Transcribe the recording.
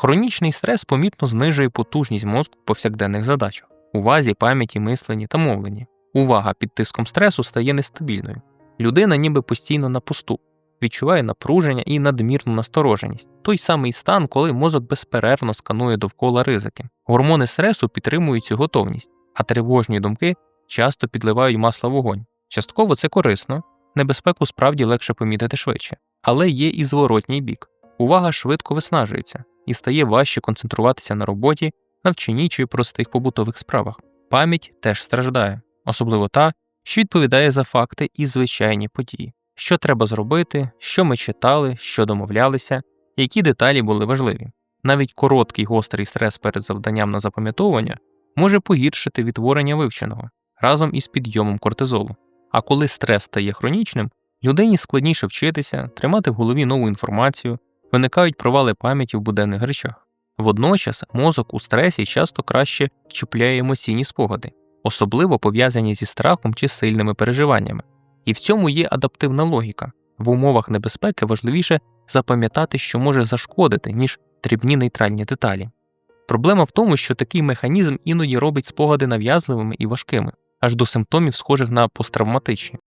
Хронічний стрес помітно знижує потужність мозку в повсякденних задачах увазі, пам'яті, мисленні та мовленні. Увага під тиском стресу стає нестабільною. Людина ніби постійно на пусту, відчуває напруження і надмірну настороженість. Той самий стан, коли мозок безперервно сканує довкола ризики. Гормони стресу підтримують цю готовність, а тривожні думки часто підливають масло вогонь. Частково це корисно, небезпеку справді легше помітити швидше. Але є і зворотній бік. Увага швидко виснажується і стає важче концентруватися на роботі, навчанні чи простих побутових справах. Пам'ять теж страждає, особливо та, що відповідає за факти і звичайні події. Що треба зробити, що ми читали, що домовлялися, які деталі були важливі. Навіть короткий гострий стрес перед завданням на запам'ятовування може погіршити відтворення вивченого разом із підйомом кортизолу. А коли стрес стає хронічним, людині складніше вчитися, тримати в голові нову інформацію, виникають провали пам'яті в буденних речах. Водночас мозок у стресі часто краще чіпляє емоційні спогади, особливо пов'язані зі страхом чи сильними переживаннями. І в цьому є адаптивна логіка. В умовах небезпеки важливіше запам'ятати, що може зашкодити, ніж дрібні нейтральні деталі. Проблема в тому, що такий механізм іноді робить спогади нав'язливими і важкими, аж до симптомів, схожих на посттравматичні.